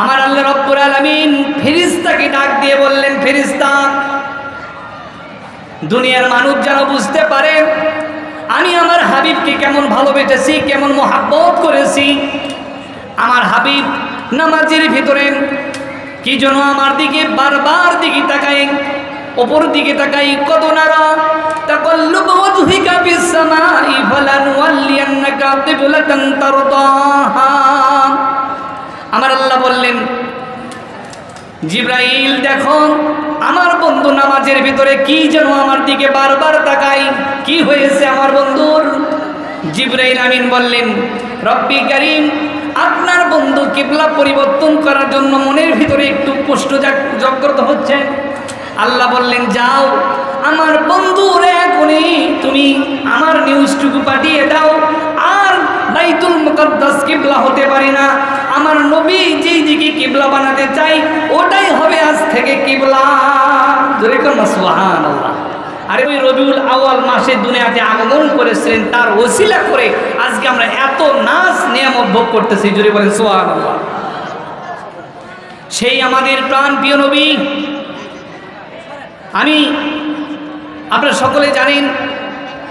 আমার আল্লাহ রব্বুর আলমিন ফেরিস্তাকে ডাক দিয়ে বললেন ফেরিস্তা দুনিয়ার মানুষ যেন বুঝতে পারে, আমি আমার হাবিবকে কেমন ভালোবেসেছি, কেমন মোহাব্বত করেছি। আমার হাবিব নামাজের ভিতরে কি যেন আমার দিকে বারবার দিকে তাকাই ওপর দিকে তাকাই কত নারা তাকাল্লুব আমার আল্লাহ বললেন, জিব্রাইল, দেখো, আমার বন্ধু নামাজের ভিতরে কি যেন আমার দিকে বারবার তাকাই কি হয়েছে আমার বন্ধুর? জিব্রাইল আমিন বললেন, রব্বি করিম, আপনার বন্ধু কিবলা পরিবর্তন করার জন্য মনের ভিতরে একটু পুষ্ট জাগ্রত হচ্ছে। আল্লাহ বললেন, যাও, আমার বন্ধুর এখনই তুমি আমার নিউজটুকু পাঠিয়ে দাও। বাইতুল মুকদ্দাস কিবলা হতে পারি না। আমার নবী যেই দিকে কিবলা বানাতে চাই ওটাই হবে আজ থেকে কিবলা। ধরে আল্লাহ আরে ওই রবিউল আওয়াল মাসে দুনিয়াতে আগমন করেছিলেন, তার ওসিলা করে আজকে আমরা এত নাচ নিয়ামত ভোগ করতেছি জুড়ে বলেন আল্লাহ সেই আমাদের প্রাণ প্রিয় নবী, আমি আপনারা সকলে জানেন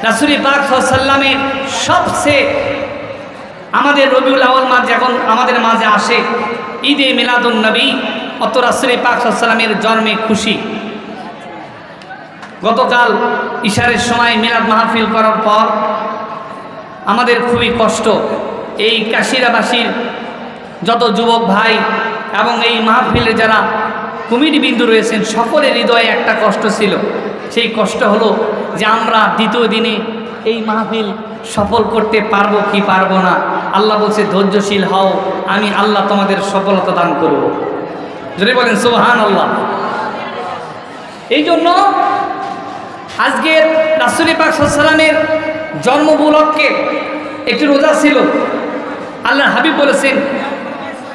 রাসুলি পাক সাল্লামের সবচেয়ে আমাদের রবিউল আওয়াল মাস যখন আমাদের মাঝে আসে, ঈদে মিলাদুল নবী, অত রাসুলি পাক জন্মে খুশি। গতকাল ইশারের সময় মিলাদ মাহফিল করার পর আমাদের খুবই কষ্ট। এই কাশিরাবাসীর যত যুবক ভাই এবং এই মাহফিলে যারা কমিটি বিন্দু রয়েছেন, সকলের হৃদয়ে একটা কষ্ট ছিল। সেই কষ্ট হলো যে আমরা দ্বিতীয় দিনে এই মাহফিল সফল করতে পারব কি পারব না? আল্লাহ বলছে, ধৈর্যশীল হও, আমি আল্লাহ তোমাদের সফলতা দান করব। যদি বলেন সোহান আল্লাহ এই জন্য আজকের রাসুলি পাক সাল্লামের জন্ম উপলক্ষে একটি রোজা ছিল। আল্লাহ হাবিব বলেছেন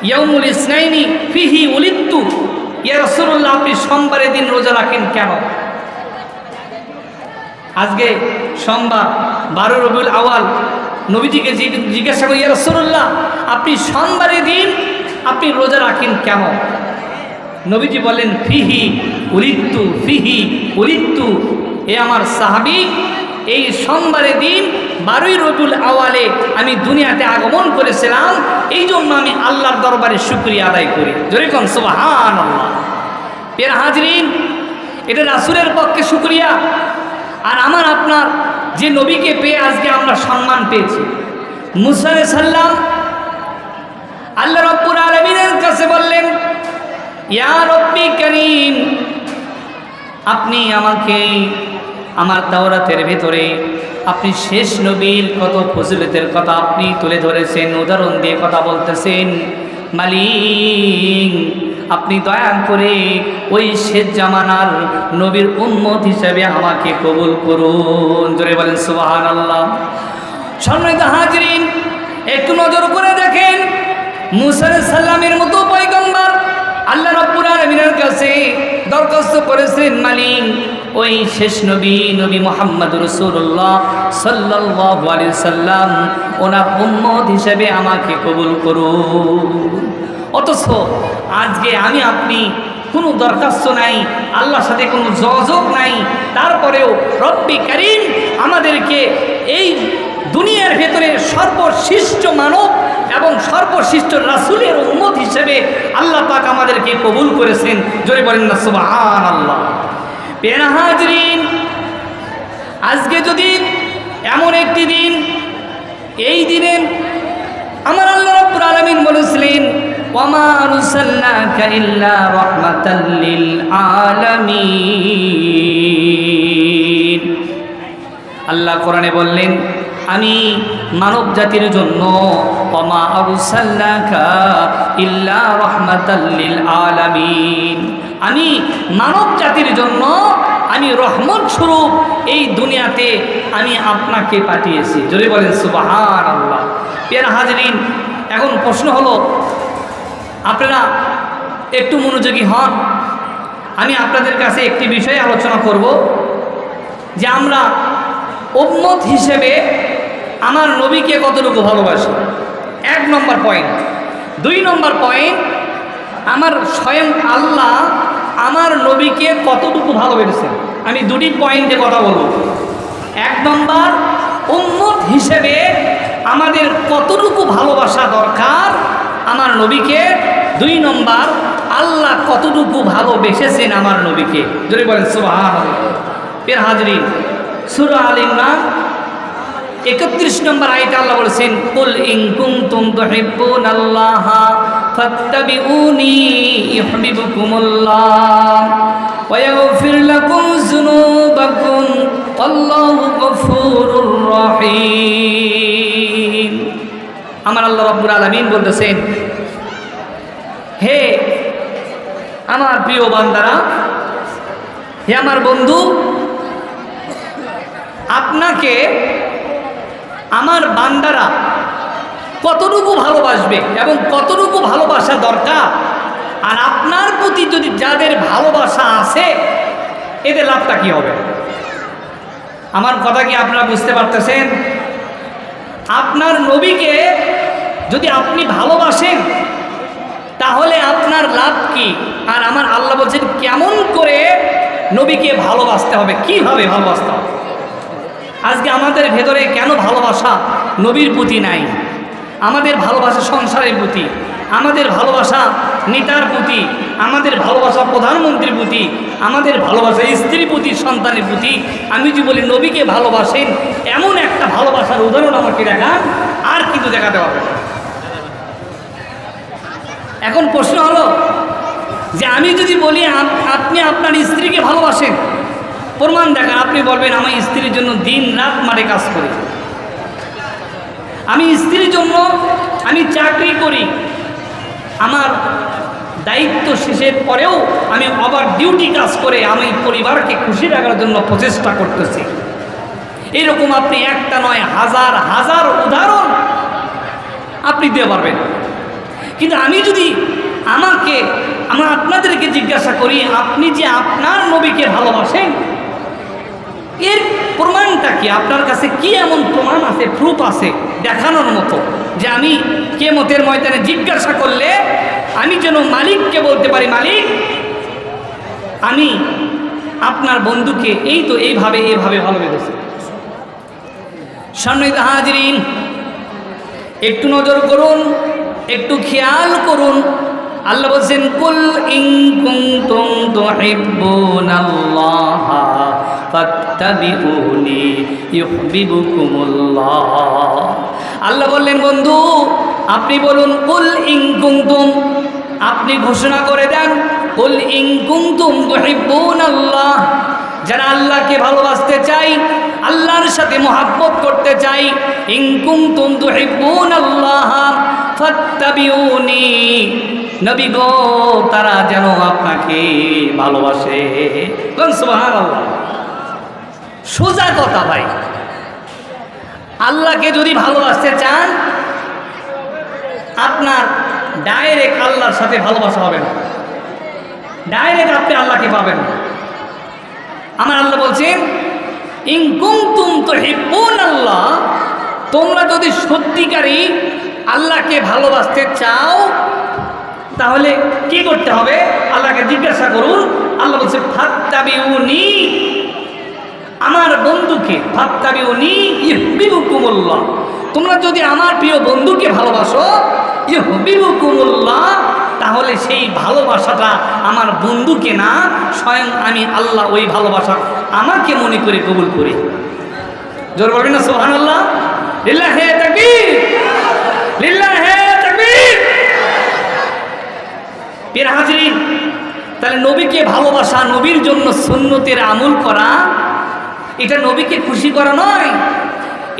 ইয়মুল ইসনাইনি ফিহি উলিত্তু ইয়া রসুল্লাহ আপনি সোমবারের দিন রোজা রাখেন কেন? আজকে সোমবার বারো রবিউল আওয়াল নবীজিকে জিজ্ঞাসা করি ইয়া আপনি সোমবারের দিন, আপনি রোজা রাখেন কেন? নবীজি বলেন ফিহি উলিত্তু ফিহি উলিত্তু। এ আমার সাহাবি, এই সোমবারের দিন বারোই রবিউল আওয়ালে আমি দুনিয়াতে আগমন করেছিলাম এই জন্য আমি আল্লাহর দরবারে শুক্রিয়া আদায় করি। যেরকম আল্লাহ পের হাজরিন, এটা রাসুলের পক্ষে শুক্রিয়া। আর আমার আপনার যে নবীকে পেয়ে আজকে আমরা সম্মান পেয়েছি। মুসা সাল্লাম আল্লাহ রব্বুর আলমিনের কাছে বললেন, ইয়া রব্বি করিম, আপনি আমাকে আমার দাওরাতের ভেতরে, আপনি শেষ নবীর কত ফজিলতের কথা আপনি তুলে ধরেছেন, উদাহরণ দিয়ে কথা বলতেছেন। মালিক আপনি দয়া করে ওই শেষ জামানার নবীর উম্মত হিসেবে আমাকে কবুল করুন। জোরে বলেন সুবাহান আল্লাহ সম্মানিত হাজরিন, একটু নজর করে দেখেন, মুসা সাল্লামের মতো পয়গম্বর আল্লাহ রব্বুল আলমিনের কাছে দরখাস্ত করেছিলেন মালিক, ওই শেষ নবী নবী মোহাম্মদ রসুল্লাহ সাল্লাহ আলি সাল্লাম, ওনার উম্মত হিসেবে আমাকে কবুল করুন। অথচ আজকে আমি, আপনি কোনো দরখাস্ত নাই, আল্লাহর সাথে কোনো যোগাযোগ নাই, তারপরেও রব্বি করিম আমাদেরকে এই দুনিয়ার ভেতরে সর্বশিষ্ট মানব এবং সর্বশিষ্ট রাসুলের উম্মত হিসেবে আল্লাহ পাক আমাদেরকে কবুল করেছেন। জোরে বলেন না সুবহান আল্লাহ পেরা হাজরিন, আজকে যদি এমন একটি দিন, এই দিনে আমার আল্লাহ রাব্বুল আলামিন বলেছিলেন আল্লাহ কোরআনে বললেন আমি মানব জাতির জন্য ইল্লা আমি মানব জাতির জন্য, আমি রহমত স্বরূপ এই দুনিয়াতে আমি আপনাকে পাঠিয়েছি। যদি বলেন সুবাহান আল্লাহ পেয়ার হাজরিন, এখন প্রশ্ন হলো, আপনারা একটু মনোযোগী হন। আমি আপনাদের কাছে একটি বিষয়ে আলোচনা করব যে আমরা উম্মত হিসেবে আমার নবীকে কতটুকু ভালোবাসি? এক নম্বর পয়েন্ট দুই নম্বর পয়েন্ট আমার স্বয়ং আল্লাহ আমার নবীকে কতটুকু ভালোবেসেছেন? আমি দুটি পয়েন্টে কথা বলব। এক নম্বর, উম্মত হিসেবে আমাদের কতটুকু ভালোবাসা দরকার? আমার নবীকে। দুই নম্বর, আল্লাহ কতটুকু ভালোবেসেছেন আমার নবীকে? যদি বলেন সুবাহ পের হাজরিন সুরা আল ইমরান একত্রিশ নম্বর আয়তে আল্লাহ বলেছেন, কুল ইন কুনতুম তুহিব্বুনাল্লাহ ফাত্তাবিউনি ইউহিব্বুকুমুল্লাহ ওয়া ইয়াগফির লাকুম যুনুবাকুম আল্লাহু গফুরুর রহিম। আমার আল্লাহ রাব্বুল আলামিন বলতেছেন, হে আমার প্রিয় বান্দারা, হে আমার বন্ধু, আপনাকে আমার বান্দারা কতটুকু ভালোবাসবে এবং কতটুকু ভালোবাসা দরকার? আর আপনার প্রতি যদি যাদের ভালোবাসা আছে, এদের লাভটা কি হবে? আমার কথা কি আপনারা বুঝতে পারতেছেন? আপনার নবীকে যদি আপনি ভালোবাসেন, তাহলে আপনার লাভ কি? আর আমার আল্লাহ বলছেন, কেমন করে নবীকে ভালোবাসতে হবে? কীভাবে ভালোবাসতে হবে? আজকে আমাদের ভেতরে কেন ভালোবাসা নবীর প্রতি নাই? আমাদের ভালোবাসা সংসারের প্রতি, আমাদের ভালোবাসা নেতার প্রতি, আমাদের ভালোবাসা প্রধানমন্ত্রীর প্রতি, আমাদের ভালোবাসা স্ত্রীর প্রতি, সন্তানের প্রতি। আমি যদি বলি, নবীকে ভালোবাসেন, এমন একটা ভালোবাসার উদাহরণ আমাকে দেখান, আর কিন্তু দেখাতে না। এখন প্রশ্ন হলো যে আমি যদি বলি আপনি আপনার স্ত্রীকে ভালোবাসেন প্রমাণ দেখান, আপনি বলবেন, আমি স্ত্রীর জন্য দিন রাত মাঠে কাজ করি। আমি স্ত্রীর জন্য আমি চাকরি করি। আমার দায়িত্ব শেষের পরেও আমি ওভার ডিউটি কাজ করে আমি পরিবারকে খুশি রাখার জন্য প্রচেষ্টা করতেছি। এরকম আপনি একটা নয়, হাজার হাজার উদাহরণ আপনি দিতে পারবেন। কিন্তু আমি যদি আমাকে আমরা আপনাদেরকে জিজ্ঞাসা করি, আপনি যে আপনার নবীকে ভালোবাসেন এর প্রমাণটা কি? আপনার কাছে কি এমন প্রমাণ আছে প্রুফ আছে দেখানোর মতো যে আমি কেমতের ময়দানে জিজ্ঞাসা করলে আমি যেন মালিককে বলতে পারি, মালিক, আমি আপনার বন্ধুকে এই তো এইভাবে এইভাবে ভালোবেসেছি। সম্মানিত হাজরিন, একটু নজর করুন, একটু খেয়াল করুন। আল্লাহ বলছেন, কুল ইং ইন কুনতুম তুহিব্বুনাল্লাহ। আল্লাহ বললেন, বন্ধু, আপনি বলুন, কুল ইন কুনতুম আপনি ঘোষণা করে দেন, কুল ইন কুনতুম আল্লাহ যারা আল্লাহকে ভালোবাসতে চাই আল্লাহর সাথে মোহাব্বত করতে চাই ইনকুম তুম তুহিব্বুন আল্লাহ নবী গো, তারা যেন আপনাকে ভালোবাসে। সুবহানাল্লাহ। সোজা কথা ভাই। আল্লাহকে যদি ভালোবাসতে চান, আপনার ডাইরেক্ট আল্লাহর সাথে ভালোবাসা হবে না। ডাইরেক্ট আপনি আল্লাহকে পাবেন। আমার আল্লাহ বলছেন ইনকুম তুম তো হিব্বুন আল্লাহ তোমরা যদি সত্যিকারই আল্লাহকে ভালোবাসতে চাও, তাহলে কি করতে হবে? আল্লাহকে জিজ্ঞাসা করুন। আল্লাহ বলছে, ফাত্তাবিউনি আমার বন্ধুকে ফাত্তাবিউনি ইহবিবুকুমুল্লাহ। তোমরা যদি আমার প্রিয় বন্ধুকে ভালোবাসো, ইহবিবুকুমুল্লাহ, তাহলে সেই ভালোবাসাটা আমার বন্ধুকে না, স্বয়ং আমি আল্লাহ ওই ভালোবাসা আমাকে মনে করে কবুল করি। জোর বলবেন না সোহান আল্লাহ হে তাকবীর! লিল্লাহ হে তাকবীর! পীর হাজরিন, তাহলে নবীকে ভালোবাসা নবীর জন্য সুন্নতের আমল করা এটা নবীকে খুশি করা নয়।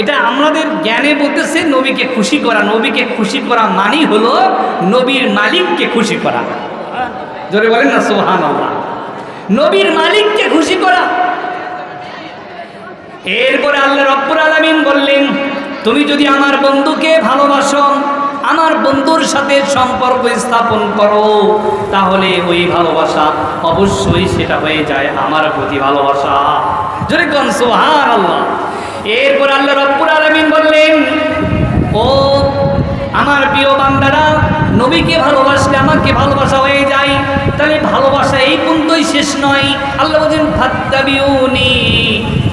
এটা আমাদের জ্ঞানে বলতেছে নবীকে খুশি করা। নবীকে খুশি করা মানেই হলো নবীর মালিককে খুশি করা। জোরে বলেন না সোহান নবীর মালিককে খুশি করা। এরপরে আল্লাহ রব্বুর আলমিন বললেন, তুমি যদি আমার বন্ধুকে ভালোবাসো, আমার বন্ধুর সাথে সম্পর্ক স্থাপন করো, তাহলে ওই ভালোবাসা অবশ্যই সেটা হয়ে যায় আমার প্রতি ভালোবাসা। যদি কন সোহান আল্লাহ এরপর আল্লাহ রব্বুর আলমিন বললেন, ও আমার প্রিয় বান্দারা, নবীকে ভালোবাসলে আমাকে ভালোবাসা হয়ে খালি ভালোবাসা এই পর্যন্তই শেষ নয়। আল্লাহ বলছেন, ফাত্তাবিউনি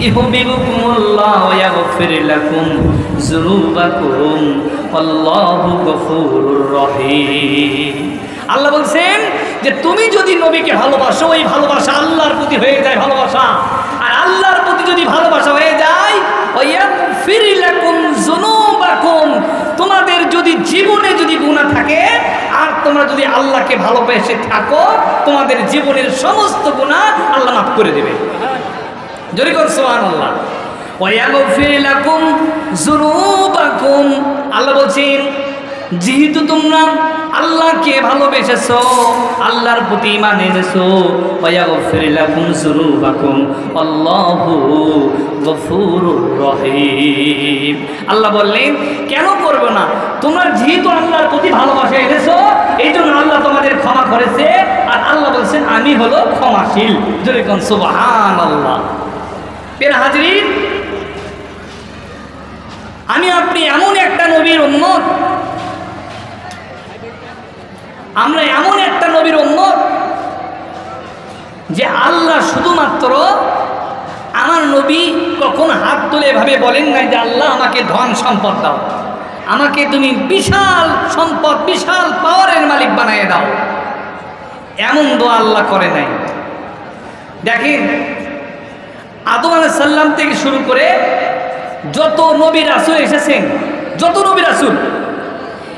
ইহুবিবুকুমুল্লাহ ইয়াগফির লাকুম যুনুবাকুম। আল্লাহু গফুরুর রহিম। আল্লাহ বলছেন যে, তুমি যদি নবীকে ভালোবাসো, ওই ভালোবাসা আল্লাহর প্রতি হয়ে যায় ভালোবাসা। যদি ভালোবাসা হয়ে যায় তোমাদের যদি জীবনে যদি গুণা থাকে, আর তোমরা যদি আল্লাহকে ভালোবেসে থাকো, তোমাদের জীবনের সমস্ত গুণা আল্লাহ মাফ করে দেবে। জোরে সোহান আল্লাহ আল্লাহ বলছেন যেহেতু তোমরা আল্লাহকে ভালোবেসেছো, আল্লাহর প্রতি ইমান আল্লাহু বললেন, কেন করবে না? তোমরা যেহেতু আল্লাহর প্রতি ভালোবাসা এনেছো এই জন্য আল্লাহ তোমাদের ক্ষমা করেছে, আর আল্লাহ বলছেন, আমি হলো ক্ষমাশীল। যেরকম সুবহান আল্লাহ পের হাজরিন, আমি আপনি এমন একটা নবীর উন্মত আমরা এমন একটা নবীর উন্মত যে আল্লাহ শুধুমাত্র আমার নবী কখন হাত তুলে এভাবে বলেন নাই যে আল্লাহ আমাকে ধন সম্পদ দাও। আমাকে তুমি বিশাল সম্পদ, বিশাল পাওয়ারের মালিক বানিয়ে দাও। এমন দোয়া আল্লাহ করে নাই। দেখেন, আদম আলাহ সাল্লাম থেকে শুরু করে যত নবী রাসুল এসেছেন, যত নবী রাসুল,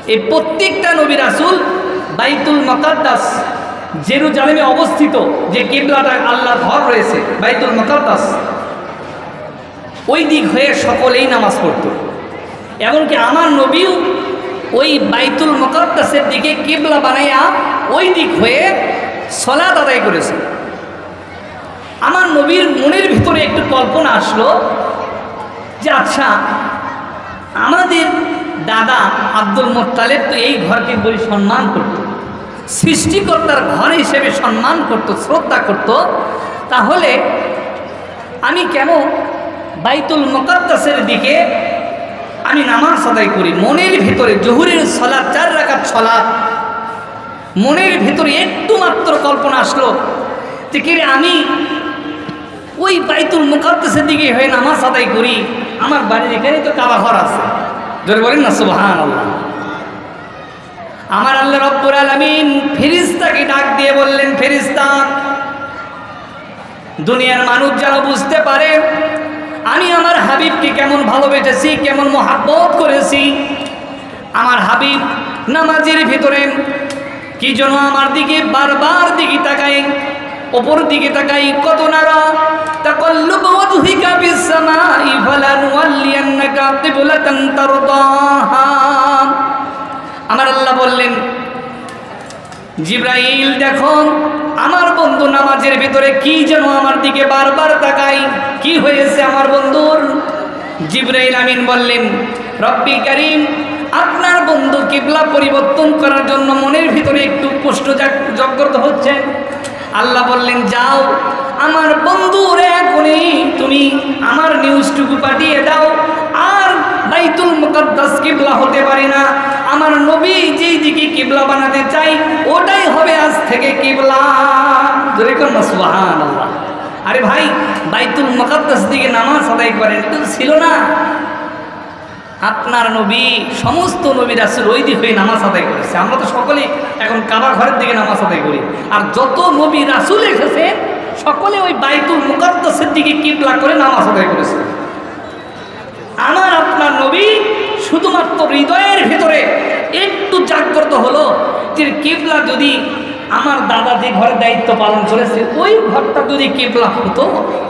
এই প্রত্যেকটা নবী রাসুল বাইতুল মকাদ্দাস, জেরুজালেমে অবস্থিত যে কিবলাটা আল্লাহ ঘর রয়েছে, বাইতুল মকাদ্দাস, ওই দিক হয়ে সকলেই নামাজ পড়ত। এমনকি আমার নবীও ওই বাইতুল মকাদ্দাসের দিকে কিবলা বানাইয়া ওই দিক হয়ে সলাদ আদায় করেছে। আমার নবীর মনের ভিতরে একটু কল্পনা আসলো যে আচ্ছা আমাদের দাদা আব্দুল মোত্তালেব তো এই ঘরকে বলি সম্মান করত। সৃষ্টিকর্তার ঘর হিসেবে সম্মান করত, শ্রদ্ধা করত, তাহলে আমি কেন বাইতুল মোকাদ্দাসের দিকে আমি নামাজ আদায় করি? মনের ভিতরে জহুরের ছলা চার রাখার ছলা মনের ভিতরে একটু মাত্র কল্পনা আসলো যে কি রে আমি ওই বাইতুল মুকাদ্দাসের দিকে হয়ে নামাজ আদায় করি, আমার বাড়ির এখানেই তো কাবা ঘর আছে। যদি বলেন না সুবহান আল্লাহ আমার আল্লাহ রব্বুর আলামিন ফেরিস্তাকে ডাক দিয়ে বললেন ফেরিস্তা দুনিয়ার মানুষ যেন বুঝতে পারে, আমি আমার হাবিবকে কেমন ভালোবেসেছি, কেমন মহাব্বত করেছি, আমার হাবিব নামাজের ভিতরে কি যেন আমার দিকে বারবার দিকে তাকাই ওপর দিকে তাকাই কত নারা আমার আল্লাহ বললেন, জিব্রাইল, দেখো, আমার বন্ধু নামাজের ভিতরে কি যেন আমার দিকে বারবার তাকাই কি হয়েছে আমার বন্ধুর? জিব্রাইল আমিন বললেন, রব্বি করিম, আপনার বন্ধু কিবলা পরিবর্তন করার জন্য মনের ভিতরে একটু জাগ- জাগ্রত হচ্ছে। আল্লাহ বললেন, যাও, আমার বন্ধুর এখনই তুমি আমার নিউজটুকু পাঠিয়ে দাও। আর বাইতুল মুকদ্দাস কিবলা হতে পারে না। আমার নবী যেই দিকে কিবলা বানাতে চাই, ওটাই হবে আজ থেকে কিবলা। সুবহান আল্লাহ আরে ভাই, বাইতুল মুকদ্দাস দিকে নামাজ আদায় করেন এটা ছিল না। আপনার নবী, সমস্ত নবী রাসুল ওই দিক হয়ে নামাজ আদায় করেছে। আমরা তো সকলে এখন কাবা ঘরের দিকে নামাজ আদায় করি। আর যত নবী রাসুল এসেছে, সকলে ওই বাইতুল মুকাদ্দাসের দিকে কিবলা করে নামাজ আদায় করেছে। আমার নবী শুধুমাত্র হৃদয়ের ভেতরে একটু জাগ্রত হলো যে কিবলা যদি আমার দাদা যে ঘরে দায়িত্ব পালন করেছে, ওই ঘরটা যদি কেবলা হতো,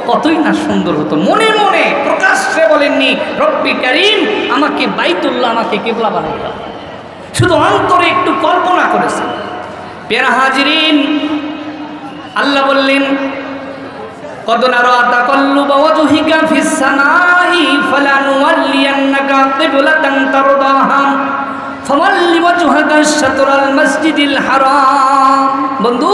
কতই না সুন্দর হতো। মনে মনে প্রকাশ্যে বলেননি, রব্বি করিম, আমাকে বাইতুল্লাহ আমাকে কেবলা বানাই দাও। শুধু অন্তরে একটু কল্পনা করেছে। পেরা হাজিরিন, আল্লাহ বললেন قد نرى تقلب وجهك في السماء فلنولينك قبلة ترضاها فول وجهك شطر المسجد الحرام বন্ধু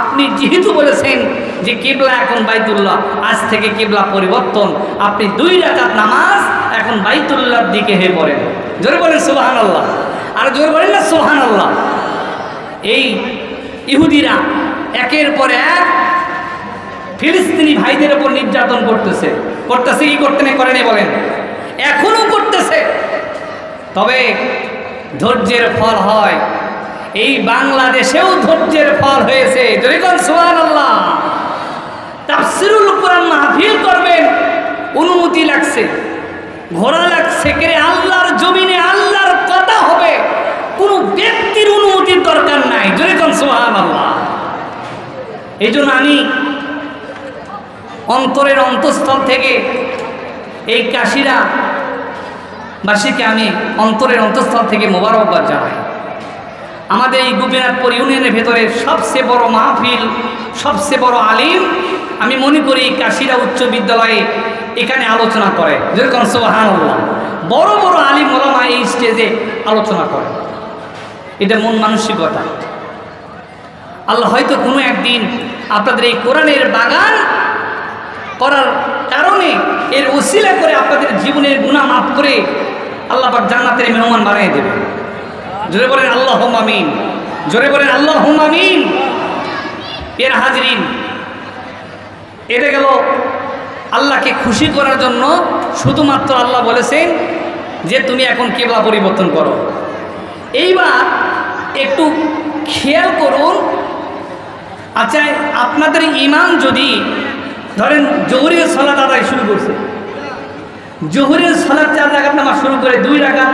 আপনি যেহেতু বলেছেন যে কিবলা এখন বাইতুল্লাহ আজ থেকে কিবলা পরিবর্তন আপনি দুই রাকাত নামাজ এখন বাইতুল্লাহর দিকে হয়ে পড়েন জোরে বলেন সুবাহান আল্লাহ আর জোরে বলেন না সুবাহান আল্লাহ এই ইহুদিরা একের পর এক ফিলিস্তিনি ভাইদের উপর নির্যাতন করতেছে। করতেছে কি, করতে নেই, করে নেই বলেন। এখনও করতেছে। তবে ধৈর্যের ফল হয়। এই বাংলাদেশেও ধৈর্যের ফল হয়েছে। আল্লাহ তাফসিরুল মাহফিল করবেন। অনুমতি লাগছে। ঘোড়া লাগছে কে আল্লাহর জমিনে আল্লাহর কথা হবে। কোনো ব্যক্তির অনুমতির দরকার নাই। জরিকন সোহান আল্লাহ এই জন্য আমি অন্তরের অন্তঃস্থল থেকে এই কাশিরা বাসীকে আমি অন্তরের অন্তঃস্থল থেকে মোবারকবাদ জানাই। আমাদের এই গোপীনাথপুর ইউনিয়নের ভেতরে সবচেয়ে বড় মাহফিল, সবচেয়ে বড় আলিম, আমি মনে করি কাশিরা উচ্চ বিদ্যালয়ে এখানে আলোচনা করে। যেরকম সোহান বড় বড় আলিম ওলামা এই স্টেজে আলোচনা করে। এটা মন মানসিকতা। আল্লাহ হয়তো কোনো একদিন আপনাদের এই কোরআনের বাগান করার কারণে এর ওসিলা করে আপনাদের জীবনের গুণা মাফ করে আল্লাহ পাক জান্নাতের মেহমান বানিয়ে দেবে। জোরে বলেন আল্লাহ আমিন। জোরে বলেন আল্লাহ আমিন। এর হাজরিন, এটা গেল আল্লাহকে খুশি করার জন্য শুধুমাত্র আল্লাহ বলেছেন যে তুমি এখন কেবলা পরিবর্তন করো। এইবার একটু খেয়াল করুন আচ্ছা আপনাদের ইমান যদি ধরেন জহুরের সলাত আদায় শুরু করছে। জহুরের সলাদ চার রাখাত নামাজ শুরু করে দুই রাখাত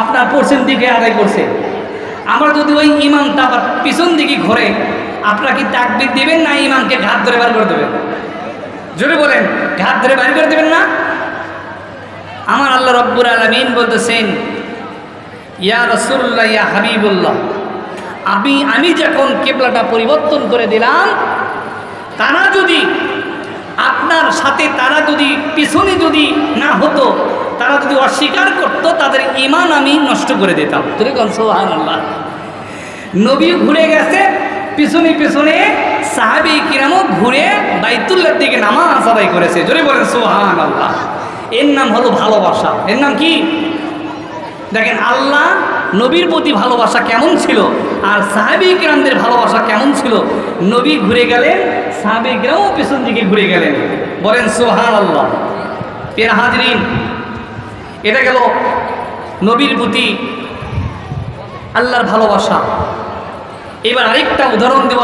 আপনার পশ্চিম দিকে আদায় করছে। আমরা যদি ওই ইমামটা আবার পিছন দিকে ঘরে, আপনারা কি তাকবির দেবেন না ইমামকে ঘাত ধরে বার করে দেবেন? জোরে বলেন, ঘাত ধরে বার করে দেবেন না? আমার আল্লাহ রব্বুর আলমিন বলতেছেন, ইয়া রসুল্লাহ ইয়া হাবিবুল্লাহ, আমি আমি যখন কেবলাটা পরিবর্তন করে দিলাম, তারা যদি আপনার সাথে তারা যদি, পিছনে যদি না হতো, তারা যদি অস্বীকার করতো, তাদের ইমান আমি নষ্ট করে দিতাম। তুই সোহান আল্লাহ নবী ঘুরে গেছে, পিছনে পিছনে সাহাবি কিরামও ঘুরে বাইতুল্লার দিকে নামাজ আদায় করেছে। জোরে বলেন সোহান আল্লাহ এর নাম হলো ভালোবাসা। এর নাম কি? দেখেন, আল্লাহ নবীর প্রতি ভালোবাসা কেমন ছিল? আর সাহাবি গ্রামদের ভালোবাসা কেমন ছিল? নবী ঘুরে গেলেন, সাহাবি গ্রামও পেছন দিকে ঘুরে গেলেন। বলেন সোহান আল্লাহ এর হাজরিন, এটা গেল নবীর প্রতি আল্লাহর ভালোবাসা। এবার আরেকটা উদাহরণ দেব